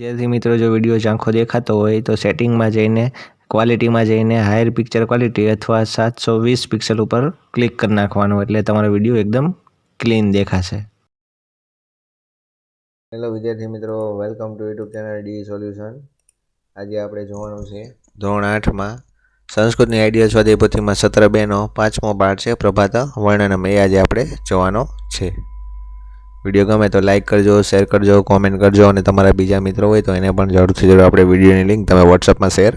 વિદ્યાર્થી મિત્રો, જો વીડિયો ઝાંખો દેખાતો હોય તો સેટિંગમાં જઈને, ક્વોલિટીમાં જઈને હાયર પિક્ચર ક્વોલિટી અથવા સાતસો વીસ પિક્સલ ઉપર ક્લિક કરી નાખવાનું એટલે તમારો વીડિયો એકદમ ક્લીન દેખાશે. હેલો વિદ્યાર્થી મિત્રો, welcome to YouTube channel D solution. આજે આપણે જોવાનું છે ધોરણ આઠમાં સંસ્કૃતની આઈડિયા સ્વાધ્યાય પોથીમાં સત્ર બેનો પાંચમો પાઠ છે, પ્રભાત વર્ણનમ. એ આજે આપણે જોવાનો છે. વીડિયો ગમે તો લાઇક કરજો શેર કરજો કોમેન્ટ કરજો અને તમારા બીજા મિત્રો હોય તો એને પણ જરૂરથી જરૂર આપણે વિડીયોની લિંક તમે વોટ્સઅપમાં શેર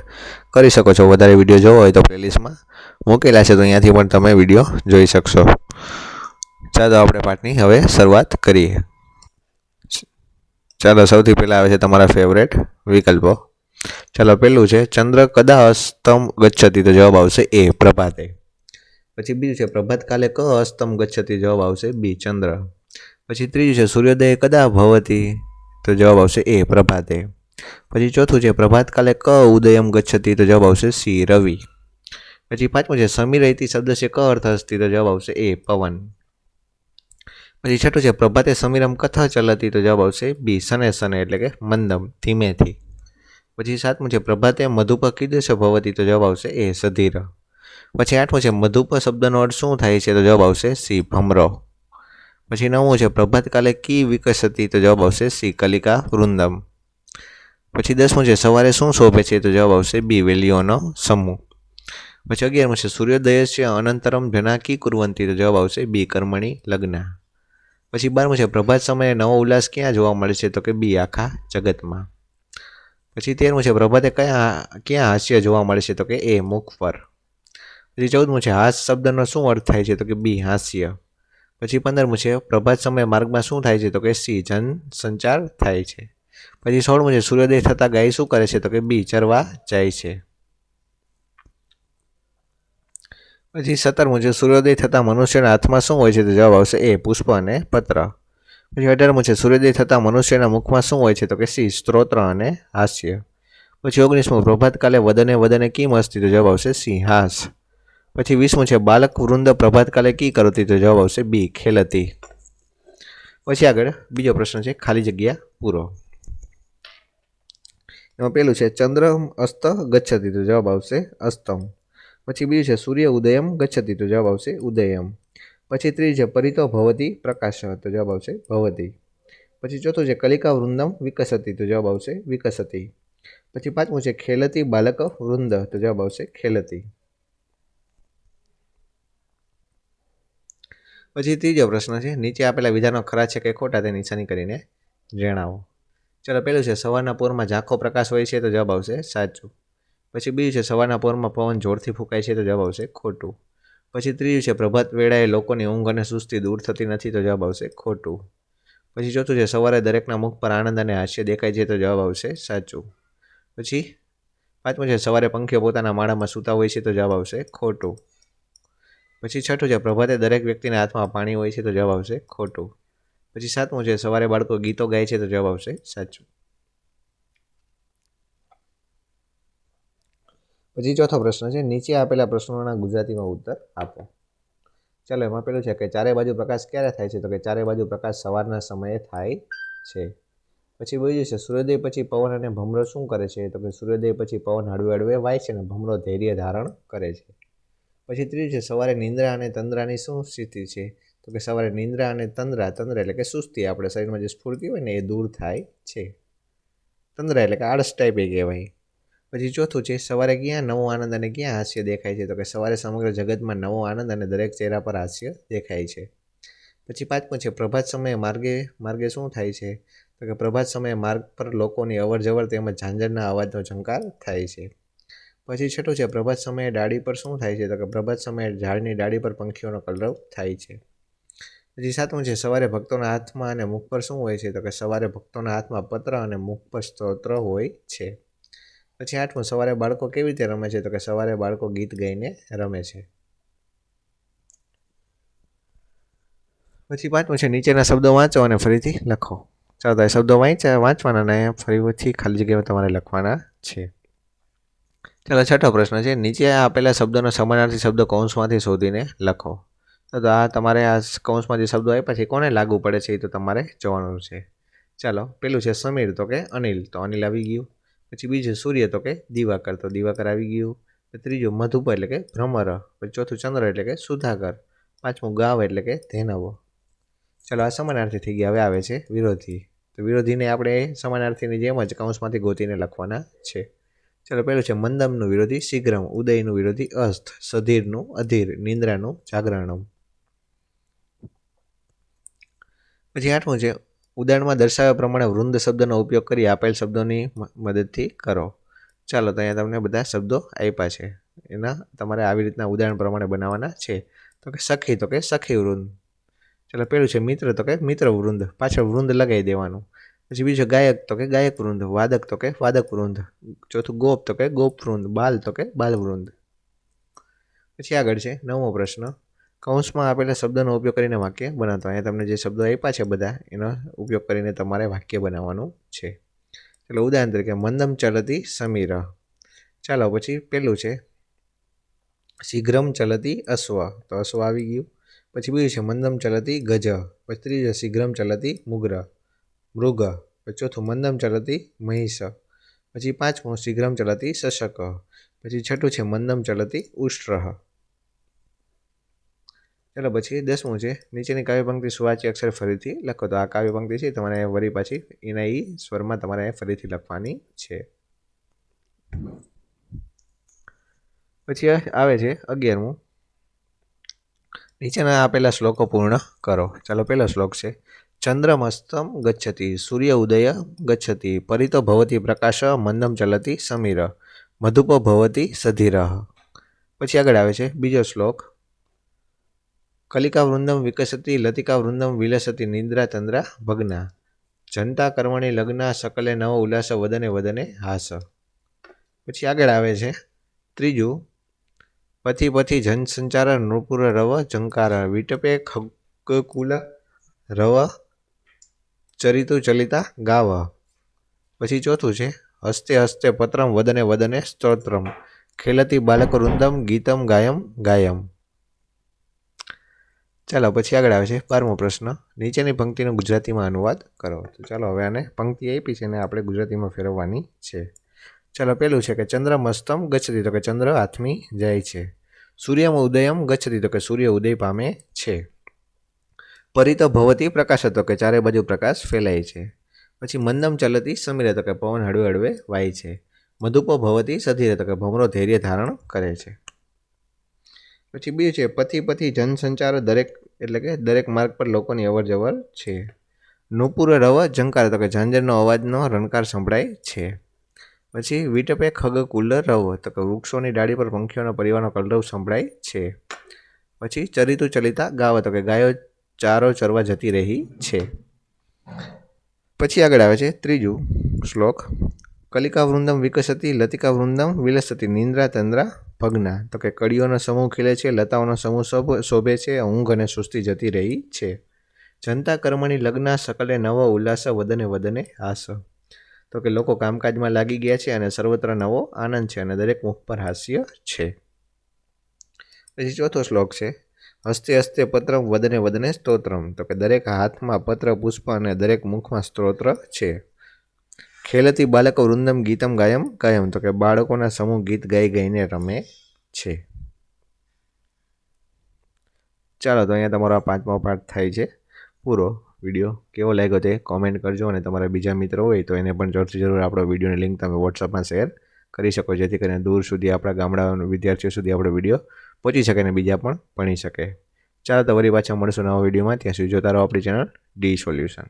કરી શકો છો. વધારે વીડિયો જોવો હોય તો પ્લેલિસ્ટમાં મૂકેલા છે તો અહીંયાથી પણ તમે વીડિયો જોઈ શકશો. ચાલો આપણે પાઠની હવે શરૂઆત કરીએ. ચાલો, સૌથી પહેલાં આવે છે તમારા ફેવરેટ વિકલ્પો. ચાલો, પહેલું છે, ચંદ્ર કદા અસ્તમ ગચ્છતી? તો જવાબ આવશે એ, પ્રભાતે. પછી બીજું છે પ્રભાત કાલે ક અસ્તમ ગચ્છતી? જવાબ આવશે બી, ચંદ્ર. પછી ત્રીજું છે, સૂર્યોદય કદા ભવતી? તો જવાબ આવશે એ, પ્રભાતે. પછી ચોથું છે પ્રભાત કાલે ક ઉદયમ ગચ્છતિ? તો જવાબ આવશે સી, રવિ. પછી પાંચમું છે સમીર ઇતિ શબ્દ છે, ક અર્થ હસ્તી? તો જવાબ આવશે એ, પવન. પછી છઠ્ઠું છે, પ્રભાતે સમીરમ કથા ચલતી? તો જવાબ આવશે બી, સને સને, એટલે કે મંદમ, ધીમેથી. પછી સાતમું છે, પ્રભાતે મધુપ કીદશ ભવતી? તો જવાબ આવશે એ, સધીર. પછી આઠમું છે મધુપ શબ્દનો અર્થ શું થાય છે? તો જવાબ આવશે સી, ભમરો. પછી નવમું છે પ્રભાત કાલે કી વિકસતી તો જવાબ આવશે સી, કલિકા વૃંદમ. પછી દસમું છે, સવારે શું શોભે છે? તો જવાબ આવશે બી, વેલીઓનો સમૂહ. પછી અગિયારમું છે, સૂર્યોદય છે, અનંતરમ જનાકી કુરવંતી? તો જવાબ આવશે બી, કર્મણી લગ્ન. પછી બારમું છે, પ્રભાત સમયે નવો ઉલ્લાસ ક્યાં જોવા મળે છે? તો કે બી, આખા જગતમાં. પછી તેરમું છે, પ્રભાતે કયા, ક્યાં હાસ્ય જોવા મળે છે? તો કે એ મુખ પર પછી ચૌદમું છે હાસ શબ્દનો શું અર્થ થાય છે? તો કે બી, હાસ્ય. પછી પંદરમું છે, પ્રભાત સમયે માર્ગમાં શું થાય છે તો કે સી, જન સંચાર થાય છે. પછી સોળમું છે, સૂર્યોદય થતાં ગાય શું કરે છે તો કે બી, ચરવા જાય છે. પછી સત્તરમું છે, સૂર્યોદય થતાં મનુષ્યના હાથમાં શું હોય છે તો જવાબ આવશે એ, પુષ્પ અને પત્ર. પછી અઢારમું છે, સૂર્યોદય થતાં મનુષ્યના મુખમાં શું હોય છે તો કે સી, સ્ત્રોત્ર અને હાસ્ય. પછી ઓગણીસમું, પ્રભાતકાલે વદને વદને કિમ હસ્તી તો જવાબ આવશે સિંહ હાસ પછી વીસમું છે, બાલક વૃંદ પ્રભાતકાલે કી કરતી તો જવાબ આવશે બી, ખેલતી. પછી આગળ બીજો પ્રશ્ન છે, ખાલી જગ્યા પૂરો. એમાં પેલું છે, ચંદ્ર અસ્ત ગચ્છતી તો જવાબ આવશે અસ્તમ. પછી બીજું છે, સૂર્ય ઉદયમ ગચ્છતી તો જવાબ આવશે ઉદયમ. પછી ત્રીજું છે, પરિતો ભવતી પ્રકાશ તો જવાબ આવશે ભવતી. પછી ચોથું છે, કલિકા વૃંદમ વિકસતી તો જવાબ આવશે વિકસતી. પછી પાંચમું છે, ખેલતી બાલક વૃંદ તો જવાબ આવશે ખેલતી. પછી ત્રીજો પ્રશ્ન છે, નીચે આપેલા વિધાનો ખરા છે કે ખોટા તે નિશાની કરીને જણાવો. ચલો, પેલું છે, સવારના પોરમાં ઝાંખો પ્રકાશ હોય છે તો જવાબ આવશે સાચું. પછી બીજું છે, સવારના પોરમાં પવન જોરથી ફૂંકાય છે તો જવાબ આવશે ખોટું. પછી ત્રીજું છે, પ્રભાત વેળાએ લોકોની ઊંઘ અને સુસ્તી દૂર થતી નથી તો જવાબ આવશે ખોટું. પછી ચોથું છે, સવારે દરેકના મુખ પર આનંદ અને હાસ્ય દેખાય છે તો જવાબ આવશે સાચું. પછી પાંચમું છે, સવારે પંખીઓ પોતાના માળામાં સૂતા હોય છે તો જવાબ આવશે ખોટું. પછી છઠ્ઠું છે, પ્રભાતે દરેક વ્યક્તિના હાથમાં પાણી હોય છે તો જવાબ આવશે ખોટું. પછી સાતમું છે, સવારે બાળકો ગીતો ગાય છે તો જવાબ આવશે સાચું. પછી ચોથો પ્રશ્ન છે, નીચે આપેલા પ્રશ્નોના ગુજરાતીમાં ઉત્તર આપો. ચાલો, એમાં પેલું છે કે ચારે બાજુ પ્રકાશ ક્યારે થાય છે? તો કે ચારે બાજુ પ્રકાશ સવારના સમયે થાય છે. પછી બીજું છે, સૂર્યોદય પછી પવન અને ભમરો શું કરે છે? તો કે સૂર્યોદય પછી પવન હળવે હળવે વાય છે અને ભમરો ધૈર્ય ધારણ કરે છે. પછી ત્રીજું છે, સવારે નિંદ્રા અને તંદ્રાની શું સ્થિતિ છે? તો કે સવારે નિંદ્રા અને તંદ્રા, તંદ્ર એટલે કે સુસ્તી આપણે શરીરમાં જે સ્ફૂર્તિ હોય ને એ દૂર થાય છે. તંદ્રા એટલે કે આળસ ટાઈપ કહેવાય. પછી ચોથું છે, સવારે ક્યાં નવો આનંદ અને ક્યાં હાસ્ય દેખાય છે? તો કે સવારે સમગ્ર જગતમાં નવો આનંદ અને દરેક ચહેરા પર હાસ્ય દેખાય છે. પછી પાંચમું છે, પ્રભાત સમયે માર્ગે માર્ગે શું થાય છે? તો કે પ્રભાત સમયે માર્ગ પર લોકોની અવર જવર તેમજ ઝાંઝરના અવાજનો ઝંકાર થાય છે. પછી છઠ્ઠું છે, પ્રભાત સમયે ડાળી પર શું થાય છે? તો કે પ્રભાત સમયે ઝાડની ડાળી પર પંખીઓનો કલરવ થાય છે. પછી સાતમું છે, સવારે ભક્તોના હાથમાં અને મુખ પર શું હોય છે? તો કે સવારે ભક્તોના હાથમાં પત્ર અને મુખ પર સ્તોત્ર હોય છે. પછી આઠમું, સવારે બાળકો કેવી રીતે રમે છે? તો કે સવારે બાળકો ગીત ગાઈને રમે છે. પછી પાંચમું છે, નીચેના શબ્દો વાંચો અને ફરીથી લખો. ચાલો શબ્દો વાંચ્યા, વાંચવાના અને ફરીથી ખાલી જગ્યામાં તમારે લખવાના છે. ચાલો, છઠ્ઠો પ્રશ્ન છે. નીચે આપેલા શબ્દોનો સમાનાર્થી શબ્દ કૌંસમાંથી શોધીને લખો. તો આ તમારે આ કૌંસમાં જે શબ્દો આપ્યા છે, કોને લાગુ પડે છે એ તો તમારે જોવાનું છે. ચાલો, પેલું છે સમીર તો કે અનિલ. તો અનિલ આવી ગયું. પછી બીજું સૂર્ય તો કે દિવાકર. તો દિવાકર આવી ગયું. પછી ત્રીજું મધુપ એટલે કે ભ્રમર. પછી ચોથું ચંદ્ર એટલે કે સુધાકર. પાંચમું ગાવ એટલે કે ધેનવો. ચાલો, આ સમાનાર્થી થઈ ગયા. હવે આવે છે વિરોધી. તો વિરોધીને આપણે સમાનાર્થીની જેમ જ કૌંસમાંથી ગોતીને લખવાના છે. ચાલો પહેલું છે, મંદમનું વિરોધી, શીઘ્રમ ઉદયનું વિરોધી અસ્થ સધીરનું, અધીર, નિંદ્રાનું જાગરણમ પછી આઠમું છે, ઉદાહરણમાં દર્શાવ્યા પ્રમાણે વૃંદ શબ્દનો ઉપયોગ કરી આપેલ શબ્દોની મદદથી કરો. ચાલો તો અહીંયા તમને બધા શબ્દો આપ્યા છે. એના તમારે આવી રીતના ઉદાહરણ પ્રમાણે બનાવવાના છે. તો કે સખી, તો કે સખી વૃંદ. ચાલો પેલું છે, મિત્ર, તો કે મિત્ર વૃંદ. પાછળ વૃંદ લગાવી દેવાનું. પછી બીજું ગાયક તો કે ગાયક વૃંદ, વાદક તો કે વાદક વૃંદ, ચોથું ગોપ તો કે ગોપ વૃંદ, બાલ તો કે બાલ વૃંદ. પછી આગળ છે નવમો પ્રશ્ન. કૌંસમાં આપેલા શબ્દનો ઉપયોગ કરીને વાક્ય બનાવતો અહીંયા તમને જે શબ્દો આપ્યા છે બધા, એનો ઉપયોગ કરીને તમારે વાક્ય બનાવવાનું છે. ચાલો ઉદાહરણ તરીકે, મંદમ ચલતી સમીર. ચાલો પછી પેલું છે, શીઘ્રમ ચલતી અશ્વ. તો અશ્વ આવી ગયું. પછી બીજું છે, મંદમ ચલતી ગજ. પછી ત્રીજું શીઘ્રમ ચલતી મુગ્ર. મૃગ ચોથું મંદમ ચલતી મહિષ, પછી પાંચમું શીઘ્રમ ચલતી શશક, પછી છઠ્ઠું છે મંદમ ચલતી ઉષ્ટ્ર. ચાલો પછી દસમું છે, નીચેની કાવ્ય પંક્તિ અક્ષર ફરીથી લખો. તો આ કાવ્ય પંક્તિ છે, તમારે વળી પાછી એના એ સ્વરમાં તમારે ફરીથી લખવાની છે. પછી આવે છે અગિયારમું. નીચેના આપેલા શ્લોકો પૂર્ણ કરો. ચાલો, પહેલો શ્લોક છે. ચંદ્રમસ્તમ ગચ્છતિ સૂર્ય ઉદય ગચ્છતિ, પરિતો ભવતી પ્રકાશ, મંદમ ચલતી, સમીર, મધુપો ભવતી, સધીર. પછી આગળ આવે છે બીજો શ્લોક. કલિકા વૃંદમ વિકસતી લતિકા વૃંદમ વિલસતી, નિંદ્રા તંદ્રા ભગ્ના. જનતા કર્મણી લગ્ન સકલે નવ ઉલ્લાસ વદને વદને હાસ. પછી આગળ આવે છે ત્રીજું. પથી પથી જનસંચાર નૃપુર રવ જંકાર. વિટપે ખગકુલ રવ ચરિતુ ચલિતા ગાવ. પછી ચોથું છે, હસ્તે હસ્તે પત્રમ વદને વદને સ્તોત્રમ. ખેલતી બાલક વૃંદમ ગીતમ ગાયમ ગાયમ. ચાલો, પછી આગળ આવે છે બારમો પ્રશ્ન. નીચેની પંક્તિનો ગુજરાતીમાં અનુવાદ કરો. તો ચાલો, હવે આને પંક્તિ આપી છે અને આપણે ગુજરાતીમાં ફેરવવાની છે. ચાલો, પેલું છે કે ચંદ્ર મસ્તમ ગચ્છતી, તો કે ચંદ્ર આથમી જાય છે. સૂર્યમ ઉદયમ ગચ્છતી, તો કે સૂર્ય ઉદય પામે છે. પરિત ભવતી પ્રકાશ હતો કે ચારે બાજુ પ્રકાશ ફેલાય છે. પછી મંદમ ચલતી સમીર હતો કે પવન હળવે હળવે વાય છે. મધુપો ભવતી સધી હતો કે ભમરો ધૈર્ય ધારણ કરે છે. પછી બીજું છે પથી પથી જનસંચાર દરેક, એટલે કે દરેક માર્ગ પર લોકોની અવર જવર છે. નુપુર રવ ઝંકાર તો કે ઝાંઝરનો અવાજનો રણકાર સંભળાય છે. પછી વિટપે ખગ કુલર રવ તો કે વૃક્ષોની ડાળી પર પંખીઓના પરિવારનો કલરવ સંભળાય છે. પછી ચરિતુ ચલિતા ગાવ તો કે ગાયો ચારો ચરવા જતી રહી છે. પછી આગળ આવે છે ત્રીજું શ્લોક. કલિકા વૃંદમ વિકસતી લતિકા વૃંદમ વિલસતી નિંદ્રા તંદ્રા ભગ્ના. તો કે કળીઓનો સમૂહ ખીલે છે, લતાઓનો સમૂહ શોભ, શોભે છે, ઊંઘ અને સુસ્તી જતી રહી છે. જનતા કર્મની લગ્ન, સકલે નવો, ઉલ્લાસ, વદને વદને હાસ. તો કે લોકો કામકાજમાં લાગી ગયા છે અને સર્વત્ર નવો આનંદ છે અને દરેક મુખ પર હાસ્ય છે. પછી ચોથો શ્લોક છે હસ્તે હસ્તે પત્રમ વદને વદને સ્તોત્રમ. તો કે દરેક હાથમાં પત્ર, પુષ્પ અને દરેક મુખમાં સ્તોત્ર છે. ખેલતી બાળકો વૃંદમ ગીતમ ગાયમ ગાયમ તો કે બાળકોના સમૂહ ગીત ગાઈ ગાઈને રમે છે. ચાલો, તો અહીંયા તમારો આ પાંચમો પાઠ થાય છે. પૂરો વીડિયો કેવો લાગ્યો તે કોમેન્ટ કરજો અને તમારા બીજા મિત્રો હોય તો એને પણ જરૂરથી જરૂર આપણો વિડીયોની લિંક તમે વોટ્સઅપમાં શેર કરી શકો, જેથી કરીને દૂર સુધી આપણા ગામડાના વિદ્યાર્થીઓ સુધી આપણો વીડિયો પહોંચી શકે અને બીજા પણ ભણી શકે. ચાલો તો વળી પાછા મળશું નવા વિડીયોમાં. ત્યાં સુધી જોતા રહો આપણી ચેનલ ડી સોલ્યુશન.